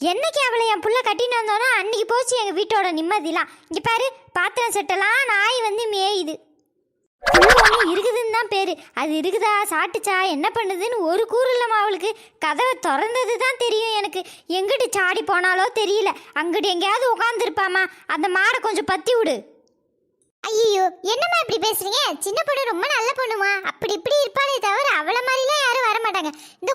என்னைக்கு அவளை என் புள்ள கட்டின்னு வந்தோனோ அன்னைக்கு போச்சு எங்க வீட்டோட நிம்மதிலாம் இங்க பாரு பாத்திரம் செட்டெல்லாம் நாய் வந்து மேயுது. இருக்குதுன்னு தான் பேரு. அது இருக்குதா சாப்பிட்டுச்சா என்ன பண்ணுதுன்னு ஒரு கூறு இல்லாமல் அவளுக்கு. கதவை திறந்தது தான் தெரியும் எனக்கு. எங்கிட்டு சாடி போனாலோ தெரியல. அங்கிட்டு எங்கேயாவது உட்காந்துருப்பாமா அந்த மாடை கொஞ்சம் பத்தி விடு. ஐயோ என்னம்மா இப்படி பேசுறீங்க? சின்ன பொண்ணு ரொம்ப நல்ல பொண்ணுமா. அப்படி இப்படி இருப்பாளே தவிர அவளை மாதிரிலாம் யாரும் வர மாட்டாங்க இந்த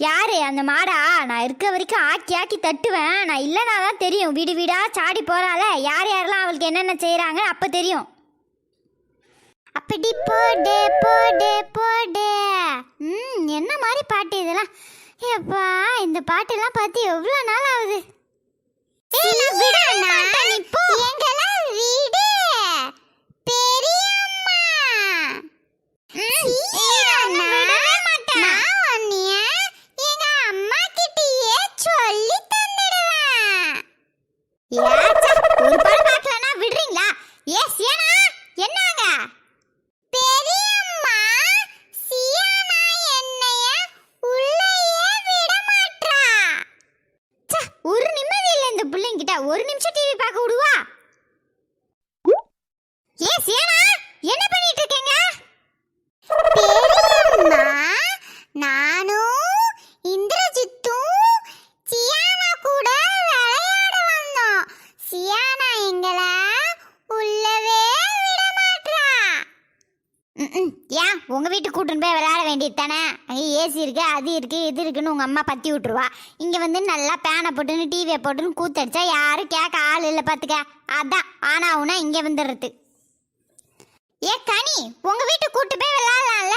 யாரு அந்த மாடா? நான் இருக்க வரைக்கும் ஆக்கி ஆக்கி தட்டுவேன். நான் இல்லைனா தான் தெரியும். வீடு வீடா சாடி போறாள. யார் யாரெல்லாம் அவளுக்கு என்னென்ன செய்றாங்க அப்ப தெரியும். அப்படி போடு போடு போடு. ம் என்ன மாதிரி பாட்டு இதெல்லாம்? ஏப்பா இந்த பாட்டெல்லாம் பார்த்து எவ்வளோ நாள் ஆகுது? வீடு பெரியம்மா நான் உன்னைய எங்க அம்மா கிட்டயே சொல்லி தந்துடுவேன் ஏச்சா, ஒரு படம் பார்க்கலனா விடுறீங்களா ஏ சியானா என்னங்க பெரியம்மா சியானா என்னைய உள்ளேயே விட மாட்றா ச்சே, ஒரு நிம்மதி இல்ல இந்த பிள்ளைங்கிட்ட ஒரு நிமிஷம் டிவி பார்க்க விடுவா ஏ சியானா என்ன பண்ணிட்டு இருக்கீங்க பெரியம்மா நானும் இந்திரஜித்தும் சியானா கூட விளையாட வந்தோம் சியானா எங்களை உள்ளவே விட மாட்றா ம்ம். ஏன் உங்க வீட்டுக்கு கூட்டின்னு போய் விளையாட வேண்டியது தானே? அங்கே ஏசி இருக்கு அது இருக்கு இது இருக்குன்னு உங்க அம்மா பத்தி விட்டுருவா. இங்க வந்து நல்லா பேனை போட்டுன்னு டிவியை போட்டுன்னு கூத்தடிச்சா யாரும் கேட்க ஆள் இல்லை பார்த்துக்க அதான் ஆனா உனா இங்கே வந்துடுறது. ஏ கனி உங்க வீட்டுக்கு கூட்டு போய் விளையாடலாம்ல?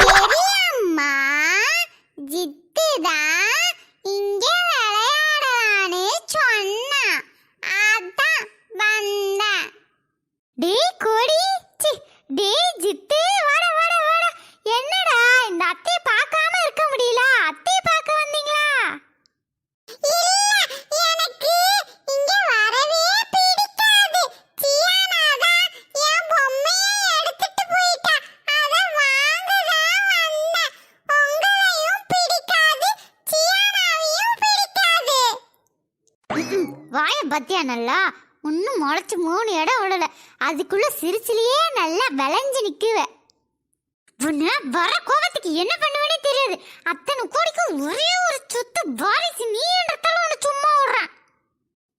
பெரியம்மா ஜித்து தான் இங்க விளையாடலான்னு சொன்னா அதான் வந்தேன் டேய் கோடி சி டேய் ஜித்து வாடா வாடா வாடா என்னடா இந்த அத்தையை பார்க்காம இருக்க முடியல அத்தையை பார்க்க வந்தீங்களா இல்ல எனக்கு இங்க வரவே பிடிக்காது சியானா தான் என் பொம்மையை எடுத்துட்டு போயிட்டா அத வாங்க தான் வந்தேன் உங்களையும் பிடிக்காது சியானாவையும் பிடிக்காது வாய பத்தியா நல்லா? இன்னும் முளைச்சு மூணு இடம் விடல. அதுக்குள்ள சிரிச்சிலேயே நல்லா விளைஞ்சு நிக்குவ. உன்ன வர கோபத்துக்கு என்ன பண்ணுவேனே தெரியாது. அத்தனை கோடிக்கு ஒரே ஒரு சொத்து வாரிசு நீ என்றதால உன்னை சும்மா விடுறான்.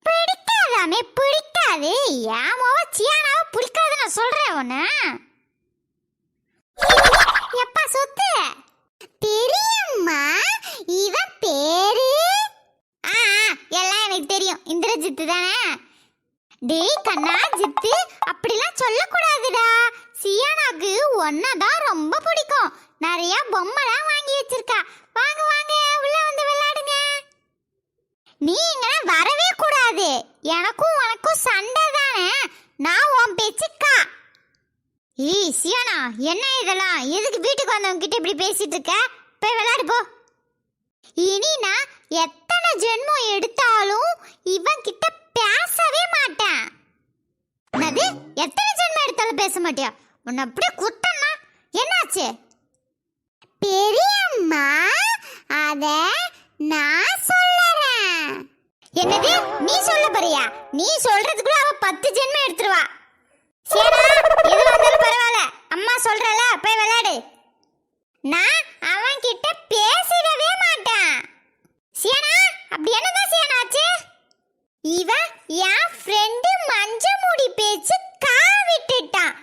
பிடிக்காதாமே பிடிக்காது. ஏமாவ சியானாவ பிடிக்காது நான் சொல்றேன் உன்ன. எப்பா சொத்து? பெரியம்மா இவன் பேரு எனக்கு தெரியும். இந்திரஜித்து தானே? டேய் கண்ணா ஜித்து அப்படிலாம் சொல்லக்கூடாதுடா. சியானாக்கு ஒன்னதான் ரொம்ப பிடிக்கும். நிறைய பொம்மைலாம் வாங்கி வச்சிருக்கா. வாங்க வாங்க உள்ள வந்து விளையாடுங்க. நீ இங்க வரவே கூடாது. எனக்கும் உனக்கும் சண்டை தானே. நான் உன் பேச்சுக்கா. ஏய் சியானா என்ன இதெல்லாம்? எதுக்கு வீட்டுக்கு வந்தவங்க கிட்ட இப்படி பேசிட்டு இருக்க? போய் விளையாடு போ. இனி நான் எத்தனை ஜென்மம் எடுத்தாலும் இவன் கிட்ட பேசவே மாட்டேன். அது எத்தனை ஜென்மம் எடுத்தாலும் பேச மாட்டியா? உன்னை அப்படியே குத்தன்னா என்னாச்சு? பெரியம்மா அத நான் சொல்லறேன். என்னது? நீ சொல்ல போறியா? நீ சொல்றதுக்குள்ள அவ பத்து ஜென்மம் எடுத்துருவா. சரி எது வந்தாலும் பரவாயில்ல. அம்மா சொல்றல போய் விளையாடு. நான் அவன் கிட்ட பேசிடவே மாட்டேன். சீனா அப்படி என்னதான் சியானா இவன் என் ஃப்ரெண்டு மஞ்ச மூடி பேச்சு கா விட்டுட்டான்.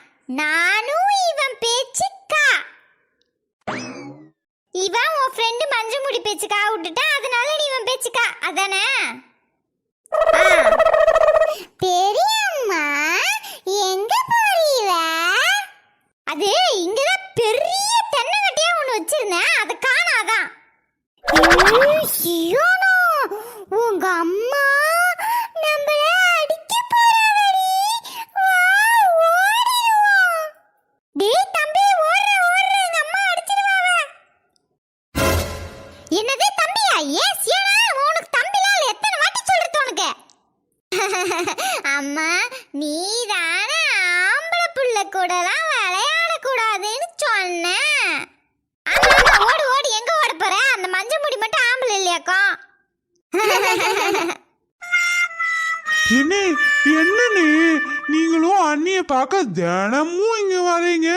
தினமும் இங்க வரீங்க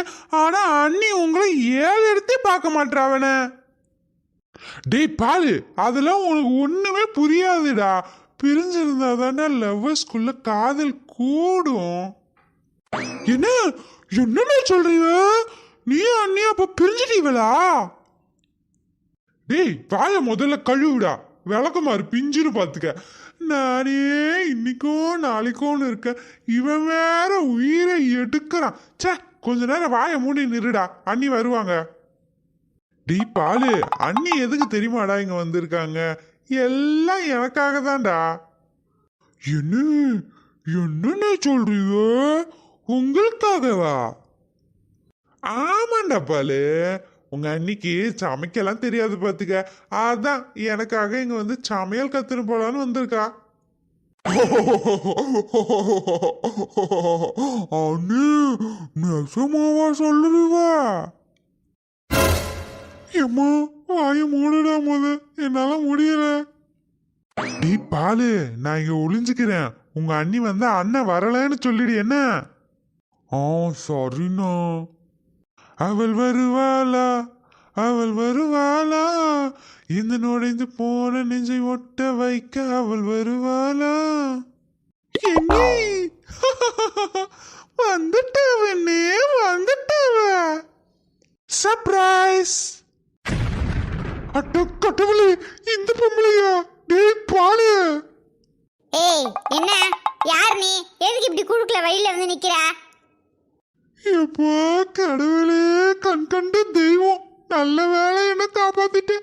ஆனா அண்ணி உங்களை ஏழு எடுத்து பார்க்க மாட்டாவன டேய் பாரு அதெல்லாம் உனக்கு ஒண்ணுமே புரியாதுடா. பிரிஞ்சிருந்தா தானே லவ்வர்ஸ்குள்ள காதல் கூடும். என்ன? என்னன்னு சொல்றீங்க? நீ அண்ணி அப்ப பிரிஞ்சிட்டீங்களா? டேய் வாய முதல்ல கழுவுடா. விளக்கமாறு பிஞ்சுன்னு பார்த்துக்க நானே இன்னைக்கும் நாளைக்கோன்னு இருக்க இவன் வேற உயிரை எடுக்கிறான். ச்சே கொஞ்ச நேரம் வாயை மூடி நிறுடா அண்ணி வருவாங்க. டீ பாலு அண்ணி எதுக்கு தெரியுமாடா இங்க வந்திருக்காங்க? எல்லாம் எனக்காக தான்டா. என்ன? என்னன்னு சொல்றீங்க? உங்களுக்காகவா? ஆமாண்டா பாலு. உங்க அன்னிக்கு சமைக்கலாம் தெரியாது பாத்துக்க. அதான் எனக்காக இங்க வந்து சமையல் கத்துன்னு போலான்னு வந்திருக்கா. அண்ணி நெசமாவா சொல்லுவா ஏம்மா வாய மூடுடா முத. என்னால முடியல. நீ பாலு நான் இங்க ஒளிஞ்சுக்கிறேன். உங்க அண்ணி வந்து அண்ணன் வரலன்னு சொல்லிடு என்ன? ஆ சரிண்ணா. அவள் வருவாளா? அவள் வருவாளா? இந்த நுழைந்து போன நெஞ்சை ஒட்ட வைக்க அவள் வருவாளா? என்னை? வந்துட்டவனே வந்துட்டவ. சர்ப்ரைஸ் அட்டோ கட்டவளே இந்த பொம்பளையா? டேய் பாலு ஏய் என்ன? யார் நீ? எதுக்கு இப்படி குழுக்குல வழியில வந்து நிக்கிறா? எப்பா கடவுளே கண் கண்ட தெய்வம் நல்ல வேலை என்ன காப்பாத்திட்டு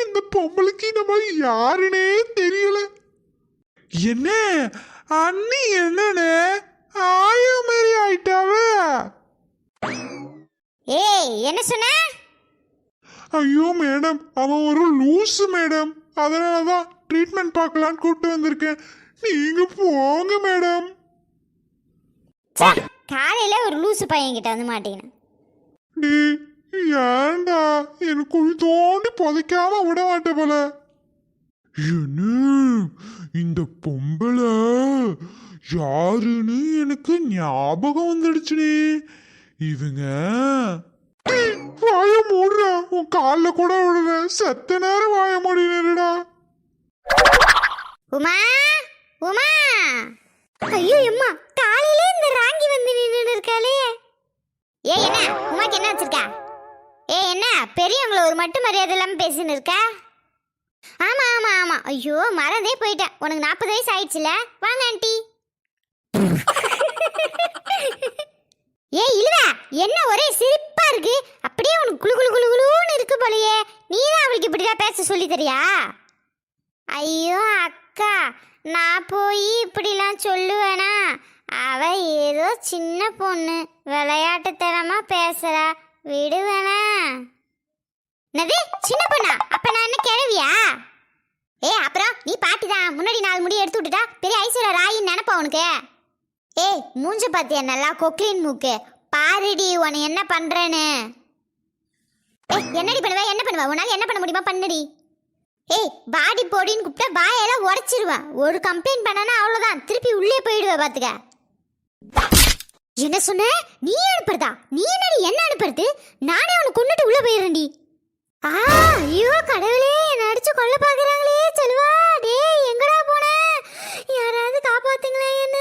இந்த பொம்பளைக்கு நம்ம யாருனே தெரியல. என்ன? அண்ணி என்னன்னு ஆயோ மாதிரி ஆயிட்டாவ. ஏய் என்ன சொன்ன? ஐயோ மேடம் அவன் ஒரு லூசு மேடம். அதனால தான் ட்ரீட்மெண்ட் பார்க்கலான்னு கூப்பிட்டு வந்திருக்கேன். நீங்க போங்க மேடம். காலையில ஒரு லூசு பையன் கிட்ட வந்து மாட்டேங்கினேன் டேய் ஏன்டா? எனக்கு குழி தோண்டி புதைக்காம விட மாட்டே போல. என்ன இந்த பொம்பளை யாருன்னு எனக்கு ஞாபகம் வந்துடுச்சுனே. இவங்க வாய மூடுறா உன் காலில் கூட விடுற செத்த நேரம் வாய மூடினடா உமா உமா. ஐயோ அம்மா காலையில இந்த ராங்கி வந்து நின்று இருக்காளே. ஏ என்ன? உமாக்கு என்ன வச்சிருக்கா? ஏ என்ன? பெரியவங்கள ஒரு மட்டும் மரியாதை இல்லாம பேசின்னு இருக்கா? ஆமா ஆமா ஆமா. ஐயோ மறந்தே போயிட்டேன். உனக்கு நாற்பது வயசு ஆயிடுச்சுல? வாங்க ஆண்டி. ஏ இழுவ. என்ன ஒரே சிரிப்பா இருக்கு? அப்படியே உனக்கு குளு குளு குளு குளுன்னு இருக்கு போலயே. நீ தான் அவளுக்கு இப்படிதான் பேச சொல்லி தரியா? ஐயோ அக்கா. நான் போய் இப்படிலாம் சொல்லுவேனா? அவ ஏதோ சின்ன பொண்ணு. விளையாட்டுத்தனமா பேசுறா. விடுவேனா? என்னது? சின்ன பொண்ணா? அப்ப நான் என்ன கிழவியா ஏ அப்புறம் நீ பாட்டி தான். முன்னாடி நாலு முடி எடுத்து விட்டுட்டா. பெரிய ஐஸ்வர்யா ராயின்னு நினைப்பா உனக்கு? ஏய் மூஞ்ச பாத்தியா? நல்லா கொக்லின் மூக்கு. பாருடி உன்னை என்ன பண்றேன்னு. ஏய் என்னடி பண்ணுவ? என்ன பண்ணுவ? உன்னால என்ன பண்ண முடியுமா? பண்ணுடி. ஏய் பாடி போடின்னு கூப்பிட்டா வாயெல்லாம் உடச்சிருவேன் ஒரு கம்ப்ளைண்ட் பண்ணனா அவ்வளோதான் திருப்பி உள்ளே போயிடுவேன் பார்த்துக்க என்ன சொன்ன? நீ அனுப்புறதா? நீ என்ன என்ன அனுப்புறது? நானே அவனை கொண்டுட்டு உள்ள போயிடுறேன்டி. ஆ ஐயோ கடவுளே என்ன அடிச்சு கொல்ல பாக்குறாங்களே செல்வா. டேய் எங்கடா போன? யாராவது காப்பாத்துங்களே என்ன.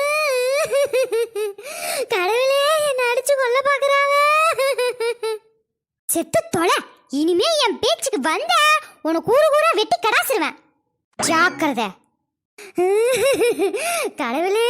கடவுளே என்ன அடிச்சு கொல்ல பாக்குறாங்க. செத்து தொலை இனிமே என் பேச்சுக்கு வந்த உனக்கு கூறு கூற வெட்டி கடாசிருவேன். ஜாக்கிரதை. கடவுளே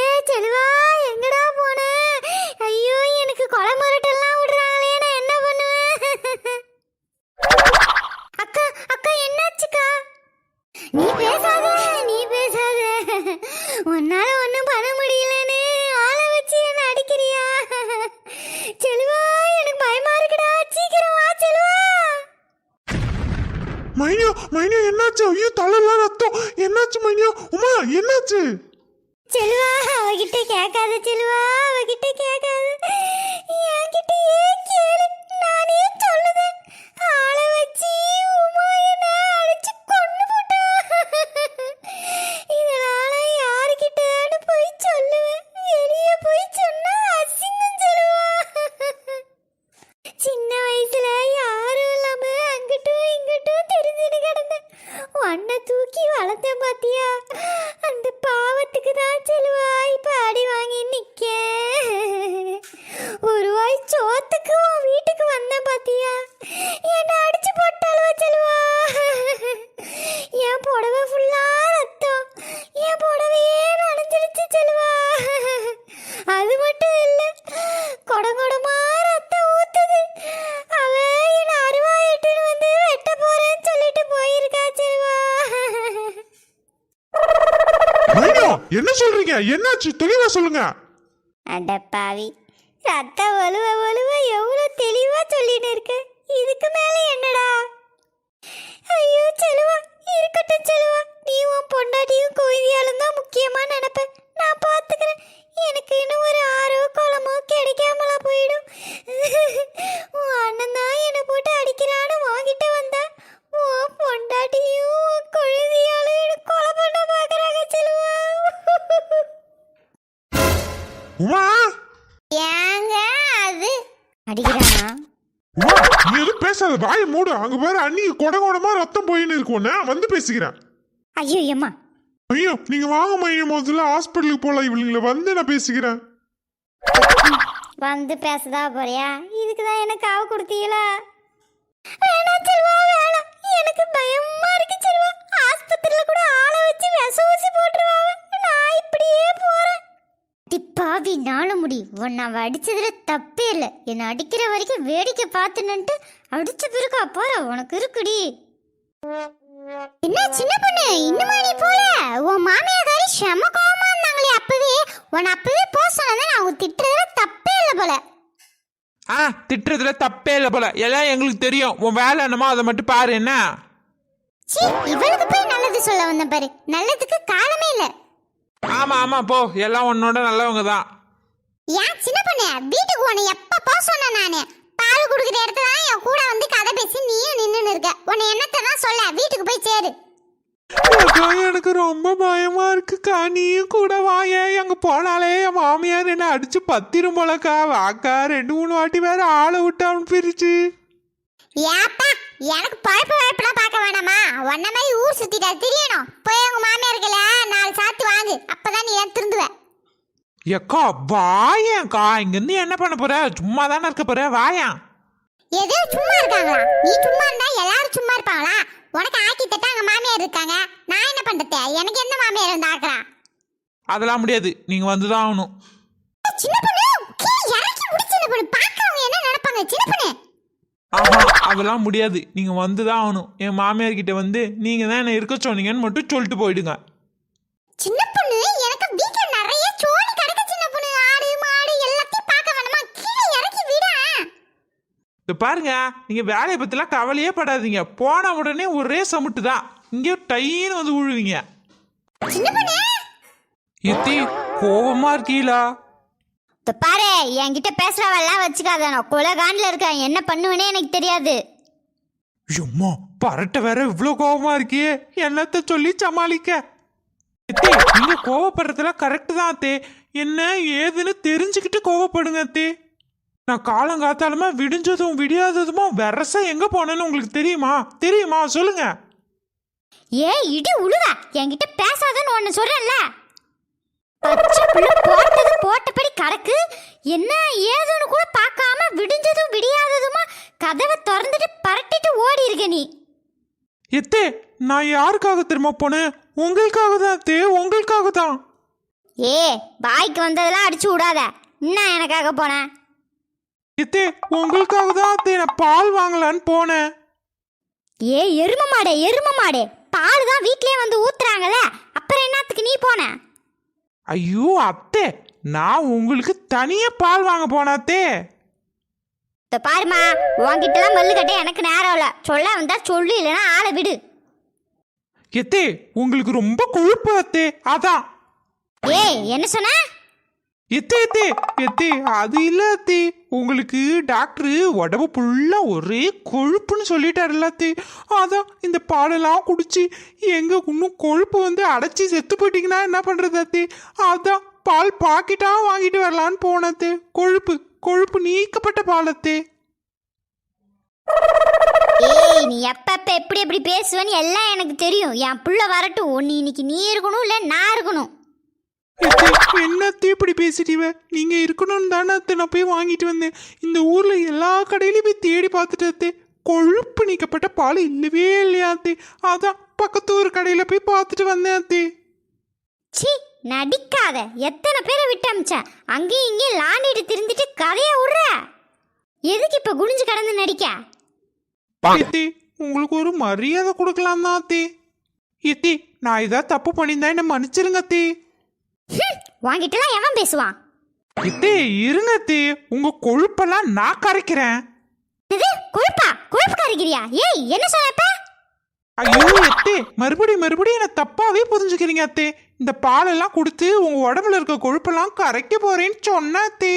என்னாச்சு தெளிவா சொல்லுங்க. அட பாவி ரத்த ஒழுவ ஒழுவ எவ்வளோ நீ எதுவும் பேசாத வாயை மூடு. அங்க பாரு அண்ணி கொட கொடமா ரத்தம் போயின்னு இருக்கும்னு வந்து பேசிக்கிறேன். ஐயோ ஏம்மா. ஐயோ நீங்க வாங்க மையம். முதல்ல ஹாஸ்பிட்டலுக்கு போலாம். இவளுங்களை வந்து நான் பேசிக்கிறேன். வந்து பேசதா போறியா? இதுக்கு தான் எனக்கு காவு கொடுத்தீங்களா? வேணாம் செல்வா வேணாம். எனக்கு பயமா இருக்கு செல்வா. ஆஸ்பத்திரியில கூட ஆளை வச்சு விச ஊசி போட்டுருவாங்க நான் இப்படியே போறேன். பாவி நாள முடி. உன்னை அவ அடிச்சதுல தப்பே இல்லை. என்னை அடிக்கிற வரைக்கும் வேடிக்கை பார்த்து நின்ட்டு அடிச்ச பிறகு போற உனக்கு இருக்குடி. என்ன சின்ன பொண்ணு? இன்னுமா நீ போல? உன் மாமியாரி செம கோவமா இருந்தாங்களே அப்பவே. உன்னை அப்பவே போக சொன்னதை அவங்க திட்டுறதுல தப்பே இல்லை போல. ஆ திட்டுறதுல தப்பே இல்லை போல. எல்லாம் எங்களுக்கு தெரியும். உன் வேலை என்னமோ அதை மட்டும் பாரு என்ன? இவளுக்கு போய் நல்லது சொல்ல வந்த பாரு. நல்லதுக்கு காலமே இல்ல. ஆமா ஆமா போ. எல்லாம் உன்னோட நல்லவங்க தான். ஏன் சின்ன பொண்ணு வீட்டுக்கு உன்னை எப்ப போக சொன்ன நானு? பால் குடுக்குற இடத்துல தான் என் கூட வந்து கதை பேசி நீயும் நின்னுன்னு இருக்க. உன்னை என்னத்தை தான் சொல்ல? வீட்டுக்கு போய் சேரு. எனக்கு ரொம்ப பயமா இருக்குக்கா நீயும் கூட வாயே அங்க போனாலே என் மாமியார் என்ன அடிச்சு பத்திரும் போலக்கா. வாக்கா ரெண்டு மூணு வாட்டி வேற ஆளை விட்டு அனுப்பிருச்சு. ஏப்பா எனக்கு பழப்பு பழப்பெல்லாம் பார்க்க வேணாமா? உன்ன மாதிரி ஊர் சுத்திட்டா தெரியணும். போய் உங்க மாமியார்கள நாலு சாத்து வாங்கு. அப்பதான் நீ எல்லாம் திருந்துவ. எக்கா வாயேன்க்கா. இங்கிருந்து என்ன பண்ண போற? சும்மா தானே இருக்க போற? வாயேன் எதோ சும்மா இருக்காங்களா? நீ சும்மா இருந்தா எல்லாரும் சும்மா இருப்பாங்களா? உனக்கு ஆக்கி தட்ட அங்க மாமியார் இருக்காங்க. நான் என்ன பண்றது? எனக்கு எந்த மாமியார் வந்து ஆக்குறா? அதெல்லாம் முடியாது. நீங்க வந்துதான் ஆகணும். சின்ன பொண்ணு கீழே இறக்கி விடு சின்ன பொண்ணு. பார்க்கறவங்க என்ன நினைப்பாங்க? சின்ன பொண்ணு. ஆஹா அதெல்லாம் முடியாது. நீங்க வந்துதான் ஆகணும். என் மாமியார் கிட்ட வந்து நீங்க தான் என்ன இருக்க சொன்னீங்கன்னு மட்டும் சொல்லிட்டு போயிடுங்க. சின்ன பொண்ணு எனக்கு வீட்ல நிறைய சோழி கிடக்கு சின்ன பொண்ணு ஆடு மாடு எல்லாத்தையும் பார்க்க வேணாமா? கீழே இறக்கி விடா. பாருங்க நீங்க வேலையை பத்திலாம் கவலையே படாதீங்க. போன உடனே ஒரே சமுட்டு தான். இங்கே டைன்னு வந்து விழுவீங்க சின்ன பொண்ணு! எத்தி கோபமா இருக்கீங்களா இப்ப பாரு என்கிட்ட பேசுறவெல்லாம் வச்சுக்காத. நான் குலகாண்டில் இருக்கேன். என்ன பண்ணுவேனே எனக்கு தெரியாது. ஐயம்மா பரட்ட வேற இவ்வளோ கோபமா இருக்கியே? என்னத்த சொல்லி சமாளிக்க? எத்தே நீங்க கோவப்படுறதுலாம் கரெக்ட் தான் அத்தே. என்ன ஏதுன்னு தெரிஞ்சுக்கிட்டு கோவப்படுங்க அத்தே. நான் காலங்காத்தாலுமா விடிஞ்சதும் விடியாததுமா வெரசா எங்க போனேன்னு உங்களுக்கு தெரியுமா? தெரியுமா? சொல்லுங்க. ஏ இடி உழுவ. என்கிட்ட பேசாதன்னு ஒன்னு சொல்றேன்ல. பச்சை புள்ள போட்டது போட்டபடி கறக்கு. என்ன ஏதுன்னு கூட பார்க்காம விடிஞ்சதும் விடியாததுமா கதவை திறந்துட்டு பரட்டிட்டு ஓடி இருக்க நீ. எத்தே நான் யாருக்காக தெரியுமா போனேன்? உங்களுக்காக தான் அத்தே உங்களுக்காக தான் ஏ வாய்க்கு வந்ததெல்லாம் அடிச்சு விடாத. என்ன எனக்காக போனேன் எத்தே உங்களுக்காக தான் அத்தே நான் பால் வாங்கலான்னு போனேன். ஏ எரும மாடே எரும மாடே. பால் தான் வீட்லயே வந்து ஊத்துறாங்கல்ல. அப்புறம் என்னத்துக்கு நீ போன? ஐயோ அத்தே நான் உங்களுக்கு தனியா பால் வாங்க போனேன் அத்தே இந்த பாருமா உன்கிட்டலாம் மல்லு கட்ட எனக்கு நேரம் இல்ல. சொல்ல வந்தா சொல்லு இல்லைன்னா ஆளை விடு. எத்தே உங்களுக்கு ரொம்ப கொழுப்பு அத்தே அதான். ஏய் என்ன சொன்ன? எத்தே எத்தே எத்தே அது இல்ல அத்தே உங்களுக்கு டாக்டர் உடம்பு ஃபுல்லா ஒரே கொழுப்புன்னு சொல்லிட்டாருல்ல அத்தே அதான் இந்த பாலெல்லாம் குடிச்சு எங்க இன்னும் கொழுப்பு வந்து அடைச்சி செத்து போயிட்டீங்கன்னா என்ன பண்றது அத்தே அதான் பால் பாக்கெட்டா வாங்கிட்டு வரலான்னு போனேன் அத்தே கொழுப்பு கொழுப்பு நீக்கப்பட்ட பால் அத்தே ஏய் நீ எப்பப்ப எப்படி எப்படி பேசுவேன்னு எல்லாம் எனக்கு தெரியும். என் புள்ள வரட்டும். ஒன்னு இன்னைக்கு நீ இருக்கணும் இல்ல நான் இருக்கணும். அத்தை, என்னத்தை இப்படி பேசிட்டீவ நீங்க இருக்கணும்னு தானே அத்தை நான் போய் வாங்கிட்டு வந்தேன். இந்த ஊர்ல எல்லா கடையிலயும் போய் தேடி பார்த்துட்டு கொழுப்பு நீக்கப்பட்ட பால் இல்லவே இல்லையா அத்தை? அதான் பக்கத்து ஊர் கடையில போய் பார்த்துட்டு வந்தேன் அத்தை. நடிக்காத. எத்தனை பேரை விட்டு அமிச்ச? அங்கேயும் இங்கேயும் லாண்டிட்டு திருந்திட்டு கதைய விடுற. எதுக்கு இப்ப குனிஞ்சு கடந்து நடிக்க? அத்தை உங்களுக்கு ஒரு மரியாதை கொடுக்கலாம் தான் அத்தை. எத்தி நான் ஏதாவது தப்பு பண்ணியிருந்தா என்ன மன்னிச்சிருங்க அத்தை. வாங்கிட்டுலாம் எவன் பேசுவான்? எத்தே இருங்க அத்தே. உங்க கொழுப்பெல்லாம் நான் கரைக்கிறேன். இது கொழுப்பா? கொழுப்பு கரைக்கிறியா? ஏய் என்ன சொன்னப்ப ஐயோ அத்தே மறுபடியும் மறுபடியும் என்ன தப்பாவே புரிஞ்சுக்கிறீங்க அத்தே. இந்த பாலெல்லாம் கொடுத்து உங்க உடம்புல இருக்க கொழுப்பெல்லாம் கரைக்க போறேன்னு சொன்ன அத்தே.